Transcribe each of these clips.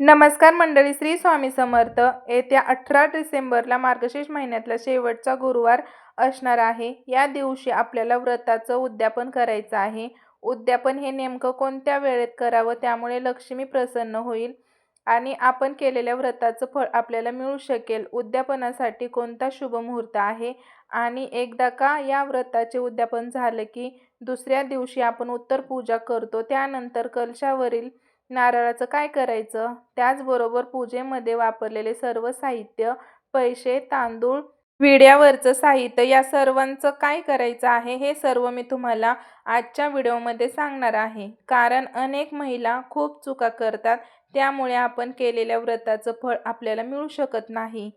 नमस्कार मंडळी श्री स्वामी समर्थ. येत्या अठरा डिसेंबरला मार्गशीर्ष महिन्यातला शेवटचा गुरुवार असणार आहे. या दिवशी आपल्याला व्रताचं उद्यापन करायचं आहे. उद्यापन हे नेमकं कोणत्या वेळेत करावं त्यामुळे लक्ष्मी प्रसन्न होईल आणि आपण केलेल्या व्रताचं फळ आपल्याला मिळू शकेल. उद्यापनासाठी कोणता शुभ मुहूर्त आहे? आणि एकदा का या व्रताचे उद्यापन झालं की दुसऱ्या दिवशी आपण उत्तर पूजा करतो त्यानंतर कलशावरील नारळाचं काय करायचं? त्याचबरोबर पूजेमध्ये वापरलेले सर्व साहित्य पैसे तांदूळ विड्यावरचं साहित्य या सर्वांचं काय करायचं आहे हे सर्व मी तुम्हाला आजच्या व्हिडिओमध्ये सांगणार आहे. कारण अनेक महिला खूप चुका करतात त्यामुळे आपण केलेल्या व्रताचं फळ आपल्याला मिळू शकत नाही.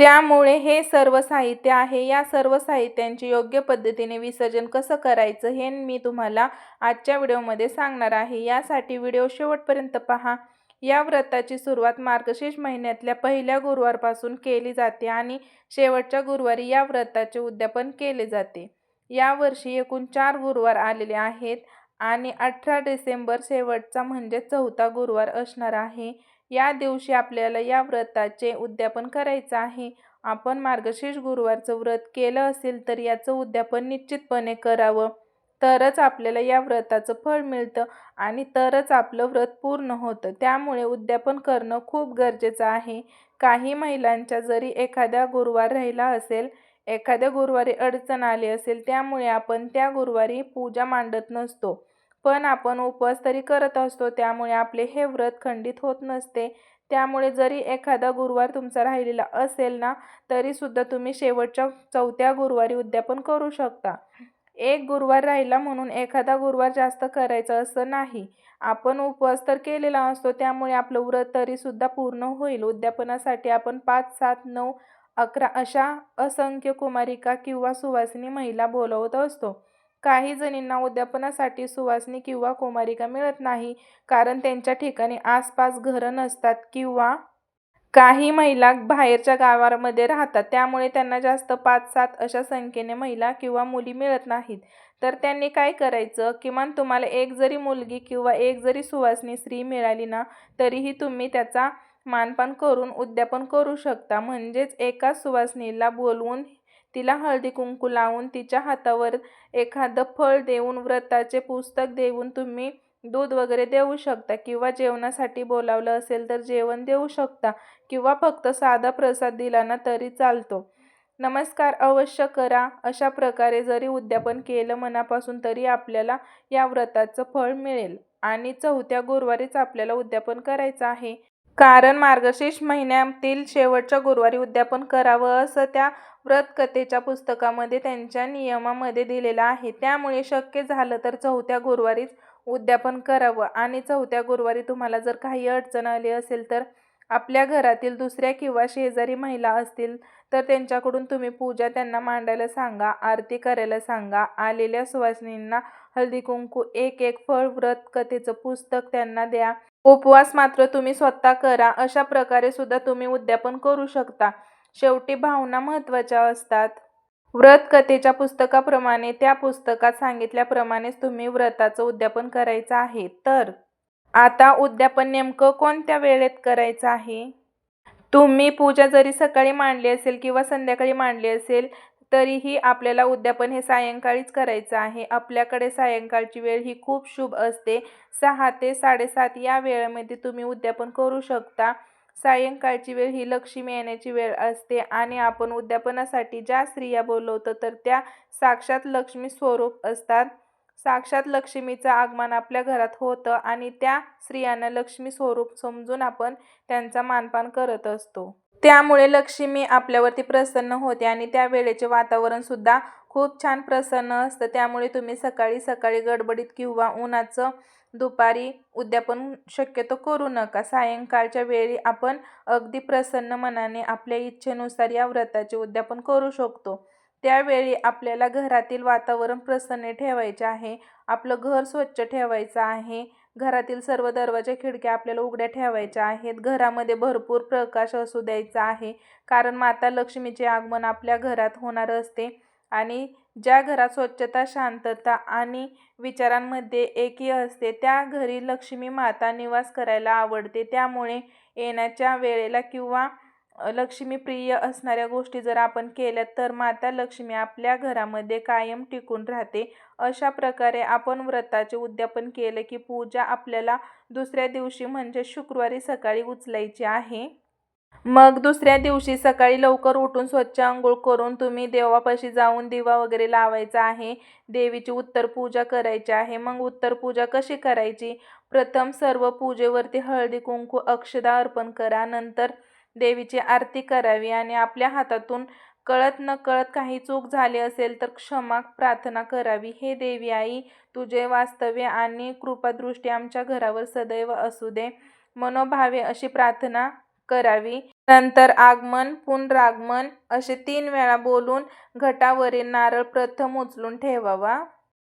त्यामुळे हे सर्व साहित्य आहे. या सर्व साहित्यांचे योग्य पद्धतीने विसर्जन कसं करायचं हे मी तुम्हाला आजच्या व्हिडिओमध्ये सांगणार आहे. यासाठी व्हिडिओ शेवटपर्यंत पहा. या व्रताची सुरुवात मार्गशीर्ष महिन्यातल्या पहिल्या गुरुवारपासून केली जाते आणि शेवटच्या गुरुवारी या व्रताचे उद्यापन केले जाते. यावर्षी एकूण चार गुरुवार आलेले आहेत. आणि अठरा डिसेंबर शेवटचा म्हणजे चौथा गुरुवार असणार आहे. या दिवशी आपल्याला या व्रताचे उद्यापन करायचं आहे. आपण मार्गशीर्ष गुरुवारचं व्रत केलं असेल तर याचं उद्यापन निश्चितपणे करावं. तरच आपल्याला या व्रताचं फळ मिळतं आणि तरच आपलं व्रत पूर्ण होतं. त्यामुळे उद्यापन करणं खूप गरजेचं आहे. काही महिलांच्या जरी एखाद्या गुरुवार राहिला असेल एखाद्या गुरुवारी अडचण आली असेल त्यामुळे आपण त्या गुरुवारी पूजा मांडत नसतो. पण आपण उपवास तरी करत असतो त्यामुळे आपले हे व्रत खंडित होत नसते. त्यामुळे जरी एखादा गुरुवार तुमचा राहिलेला असेल ना तरीसुद्धा तुम्ही शेवटच्या चौथ्या गुरुवारी उद्यापन करू शकता. एक गुरुवार राहिला म्हणून एखादा गुरुवार जास्त करायचं असं नाही. आपण उपवास तर केलेला असतो त्यामुळे आपलं व्रत तरीसुद्धा पूर्ण होईल. उद्यापनासाठी आपण पाच सात नऊ अकरा अशा असंख्य कुमारिका किंवा सुवासिनी महिला बोलवत असतो. काही जणींना उद्यापनासाठी सुवासिनी किंवा कुमारिका मिळत नाही कारण त्यांच्या ठिकाणी आसपास घरं नसतात किंवा काही महिला बाहेरच्या गावामध्ये राहतात. त्यामुळे त्यांना जास्त पाच सात अशा संख्येने महिला किंवा मुली मिळत नाहीत. तर त्यांनी काय करायचं? किमान तुम्हाला एक जरी मुलगी किंवा एक जरी सुवासिनी स्त्री मिळाली ना तरीही तुम्ही त्याचा मानपान करून उद्यापन करू शकता. म्हणजेच एका सुवासिनीला बोलवून तिला हळदी कुंकू लावून तिच्या हातावर एखादं फळ देऊन व्रताचे पुस्तक देऊन तुम्ही दूध वगैरे देऊ शकता किंवा जेवणासाठी बोलावलं असेल तर जेवण देऊ शकता किंवा फक्त साधा प्रसाद दिला ना तरी चालतो. नमस्कार अवश्य करा. अशा प्रकारे जरी उद्यापन केलं मनापासून तरी आपल्याला या व्रताचं फळ मिळेल. आणि चौथ्या गुरुवारीच आपल्याला उद्यापन करायचं आहे. कारण मार्गशीर्ष महिन्यातील शेवटच्या गुरुवारी उद्यापन करावं असं त्या व्रतकथेच्या पुस्तकामध्ये त्यांच्या नियमामध्ये दिलेलं आहे. त्यामुळे शक्य झालं तर चौथ्या गुरुवारीच उद्यापन करावं. आणि चौथ्या गुरुवारी तुम्हाला जर काही अडचण आली असेल तर आपल्या घरातील दुसऱ्या किंवा शेजारी महिला असतील तर त्यांच्याकडून तुम्ही पूजा त्यांना मांडायला सांगा आरती करायला सांगा. आलेल्या सुवासिनींना हळदी कुंकू एक एक फळ व्रत कथेचं पुस्तक त्यांना द्या. उपवास मात्र तुम्ही स्वतः करा. अशा प्रकारे सुद्धा तुम्ही उद्यापन करू शकता. शेवटी भावना महत्त्वाच्या असतात. व्रत कथेच्या पुस्तकाप्रमाणे त्या पुस्तकात सांगितल्याप्रमाणेच तुम्ही व्रताचं उद्यापन करायचं आहे. तर आता उद्यापन नेमकं कोणत्या वेळेत करायचं आहे? तुम्ही पूजा जरी सकाळी मांडली असेल किंवा संध्याकाळी मांडली असेल तरीही आपल्याला उद्यापन हे सायंकाळीच करायचं आहे. आपल्याकडे सायंकाळची वेळ ही खूप शुभ असते. सहा ते साडेसात या वेळेमध्ये तुम्ही उद्यापन करू शकता. सायंकाळची वेळ ही लक्ष्मी येण्याची वेळ असते आणि आपण उद्यापनासाठी ज्या स्त्रिया बोलवतो तर त्या साक्षात लक्ष्मी स्वरूप असतात. साक्षात लक्ष्मीचं आगमन आपल्या घरात होतं आणि त्या स्त्रियांना लक्ष्मी स्वरूप समजून आपण त्यांचा मानपान करत असतो. त्यामुळे लक्ष्मी आपल्यावरती प्रसन्न होते आणि त्या वेळेचे वातावरणसुद्धा खूप छान प्रसन्न असतं. त्यामुळे तुम्ही सकाळी सकाळी गडबडीत किंवा उन्हाचं दुपारी उद्यापन शक्यतो करू नका. सायंकाळच्या वेळी आपण अगदी प्रसन्न मनाने आपल्या इच्छेनुसार या व्रताचे उद्यापन करू शकतो. त्यावेळी आपल्याला घरातील वातावरण प्रसन्न ठेवायचे आहे. आपलं घर स्वच्छ ठेवायचं आहे. घरातील सर्व दरवाजा खिडक्या आपल्याला उघड्या ठेवायच्या आहेत. घरामध्ये भरपूर प्रकाश असू द्यायचा आहे. कारण माता लक्ष्मीचे आगमन आपल्या घरात होणार असते. आणि ज्या घरात स्वच्छता शांतता आणि विचारांमध्ये एकी असते त्या घरी लक्ष्मी माता निवास करायला आवडते. त्यामुळे येण्याच्या वेळेला किंवा लक्ष्मीप्रिय असणाऱ्या गोष्टी जर आपण केल्या तर माता लक्ष्मी आपल्या घरामध्ये कायम टिकून राहते. अशा प्रकारे आपण व्रताचे उद्यापन केलं की पूजा आपल्याला दुसऱ्या दिवशी म्हणजे शुक्रवारी सकाळी उचलायची आहे. मग दुसऱ्या दिवशी सकाळी लवकर उठून स्वच्छ आंघोळ करून तुम्ही देवापाशी जाऊन दिवा वगैरे लावायचा आहे. देवीची उत्तर पूजा करायची आहे. मग उत्तर पूजा कशी करायची? प्रथम सर्व पूजेवरती हळदी कुंकू अक्षदा अर्पण करा. नंतर देवीची आरती करावी आणि आपल्या हातातून कळत न कळत काही चूक झाली असेल तर क्षमा प्रार्थना करावी. हे देवी आई तुझे वास्तव्य आणि कृपादृष्टी आमच्या घरावर सदैव असू दे. मनोभावे अशी प्रार्थना करावी. नंतर आगमन पुनरागमन असे तीन वेळा बोलून घटावरील नारळ प्रथम उचलून ठेवावा.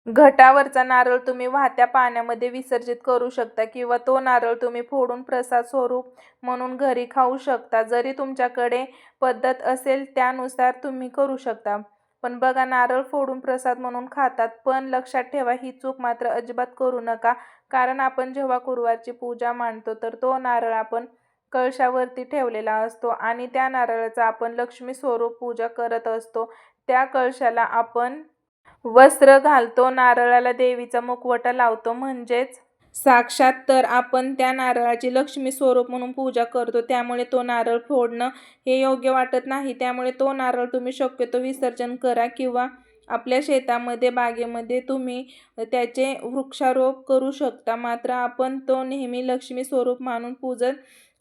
घटावरचा नारळ तुम्ही वाहत्या पाण्यामध्ये विसर्जित करू शकता किंवा तो नारळ तुम्ही फोडून प्रसाद स्वरूप म्हणून घरी खाऊ शकता. जरी तुमच्याकडे पद्धत असेल त्यानुसार तुम्ही करू शकता. पण बघा नारळ फोडून प्रसाद म्हणून खातात. पण लक्षात ठेवा ही चूक मात्र अजिबात करू नका. कारण आपण जेव्हा गुरुवारची पूजा मांडतो तर तो नारळ आपण कळशावरती ठेवलेला असतो आणि त्या नारळाचा आपण लक्ष्मी स्वरूप पूजा करत असतो. त्या कळशाला आपण वस्त्र घालतो नारळाला देवीचा मुखवटा लावतो म्हणजेच साक्षात तर आपण त्या नारळाची लक्ष्मी स्वरूप म्हणून पूजा करतो. त्यामुळे तो नारळ फोडणं हे योग्य वाटत नाही. त्यामुळे तो नारळ तुम्ही शक्यतो विसर्जन करा किंवा आपल्या शेतामध्ये बागेमध्ये तुम्ही त्याचे वृक्षारोप करू शकता. मात्र आपण तो नेहमी लक्ष्मी स्वरूप मानून पूजत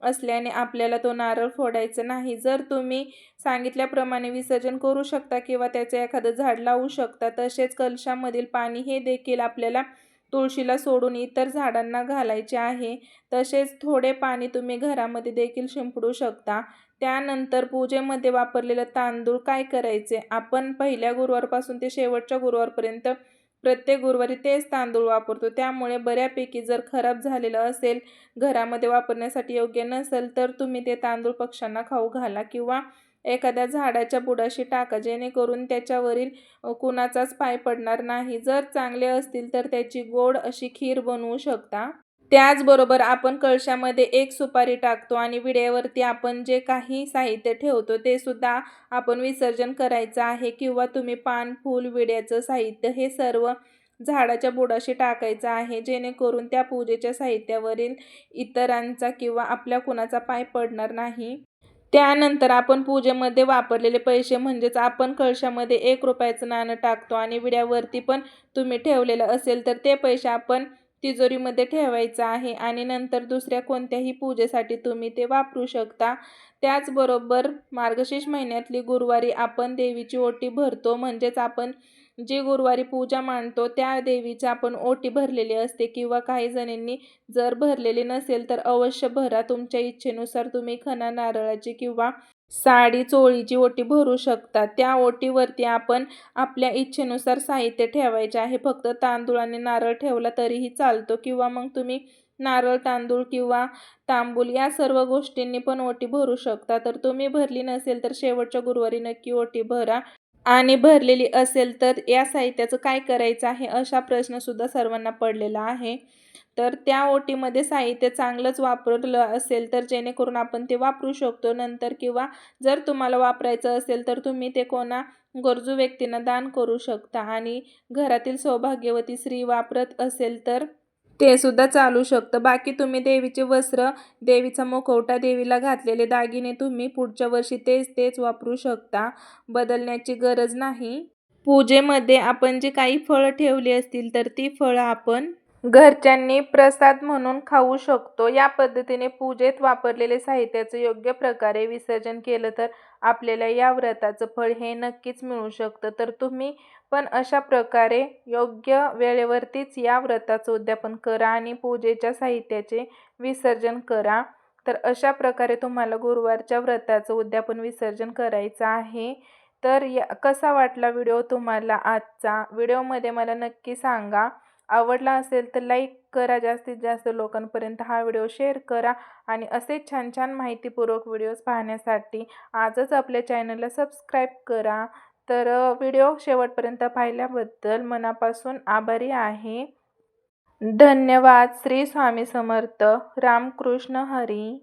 असल्याने आपल्याला तो नारळ फोडायचा नाही. जर तुम्ही सांगितल्याप्रमाणे विसर्जन करू शकता किंवा त्याचं एखादं झाड लावू शकता तसेच कलशामधील पाणी हे देखील आपल्याला तुळशीला सोडून इतर झाडांना घालायचे आहे. तसेच थोडे पाणी तुम्ही घरामध्ये देखील शिंपडू शकता. त्यानंतर पूजेमध्ये वापरलेलं तांदूळ काय करायचे? आपण पहिल्या गुरुवारपासून ते शेवटच्या गुरुवारपर्यंत प्रत्येक गुरुवारी तेच तांदूळ वापरतो. त्यामुळे बऱ्यापैकी जर खराब झालेलं असेल घरामध्ये वापरण्यासाठी योग्य नसेल तर तुम्ही ते तांदूळ पक्ष्यांना खाऊ घाला किंवा एखाद्या झाडाच्या बुडाशी टाका जेणेकरून त्याच्यावरील कुणाचाच पाय पडणार नाही. जर चांगले असतील तर त्याची गोड अशी खीर बनवू शकता. त्याचबरोबर आपण कळशामध्ये एक सुपारी टाकतो आणि विड्यावरती आपण जे काही साहित्य ठेवतो ते सुद्धा आपण विसर्जन करायचं आहे किंवा तुम्ही पान फूल विड्याचं साहित्य हे सर्व झाडाच्या बुडाशी टाकायचं आहे जेणेकरून त्या पूजेच्या साहित्यावरील इतरांचा किंवा आपल्या कुणाचा पाय पडणार नाही. त्यानंतर आपण पूजेमध्ये वापरलेले पैसे म्हणजेच आपण कळशामध्ये एक रुपयाचं नाणं टाकतो आणि विड्यावरती पण तुम्ही ठेवलेलं असेल तर ते पैसे आपण तिजोरीमध्ये ठेवायचं आहे आणि नंतर दुसऱ्या कोणत्याही पूजेसाठी तुम्ही ते वापरू शकता. त्याचबरोबर मार्गशीर्ष महिन्यातली गुरुवारी आपण देवीची ओटी भरतो. म्हणजेच आपण जी गुरुवारी पूजा मांडतो त्या देवीची आपण ओटी भरलेली असते किंवा काही जणींनी जर भरलेली नसेल तर अवश्य भरा. तुमच्या इच्छेनुसार तुम्ही खना नारळाची किंवा साडी चोळीची ओटी भरू शकता त्या ओटीवरती आपण आपल्या इच्छेनुसार साहित्य ठेवायचे आहे. फक्त तांदूळ आणि नारळ ठेवला तरीही चालतो. किंवा मग तुम्ही नारळ तांदूळ किंवा तांबूल या सर्व गोष्टींनी पण ओटी भरू शकता. तर तुम्ही भरली नसेल तर शेवटच्या गुरुवारी नक्की ओटी भरा. आणि भरलेली असेल तर या साहित्याचं काय करायचं आहे अशा प्रश्नसुद्धा सर्वांना पडलेला आहे. तर त्या ओटीमध्ये साहित्य चांगलंच वापरलं असेल तर जेणेकरून आपण ते वापरू शकतो. नंतर किंवा जर तुम्हाला वापरायचं असेल तर तुम्ही ते कोणा गरजू व्यक्तींना दान करू शकता. आणि घरातील सौभाग्यवती स्त्री वापरत असेल तर ते सुद्धा चालू शकतं. बाकी तुम्ही देवीचे वस्त्र देवीचा मुखवटा देवीला घातलेले दागिने तुम्ही पुढच्या वर्षी तेच तेच वापरू शकता. बदलण्याची गरज नाही. पूजेमध्ये आपण जे काही फळं ठेवली असतील तर ती फळं आपण घरच्यांनी प्रसाद म्हणून खाऊ शकतो. या पद्धतीने पूजेत वापरलेले साहित्याचं योग्य प्रकारे विसर्जन केलं तर आपल्याला या व्रताचं फळ हे नक्कीच मिळू शकतं. तर तुम्ही पण अशा प्रकारे योग्य वेळेवरतीच या व्रताचं उद्यापन करा आणि पूजेच्या साहित्याचे विसर्जन करा. तर अशा प्रकारे तुम्हाला गुरुवारच्या व्रताचं उद्यापन विसर्जन करायचं आहे. तर या कसा वाटला व्हिडिओ तुम्हाला आजचा? व्हिडिओमध्ये मला नक्की सांगा. आवडला असेल तर लाईक करा. जास्तीत जास्त लोकांपर्यंत हा व्हिडिओ शेअर करा आणि असे छान छान माहितीपूर्वक व्हिडिओज पाहण्यासाठी आजच आपल्या चॅनलला सबस्क्राईब करा. तर व्हिडिओ शेवटपर्यंत पाहिल्याबद्दल मनापासून आभारी आहे. धन्यवाद. श्री स्वामी समर्थ. रामकृष्ण हरी.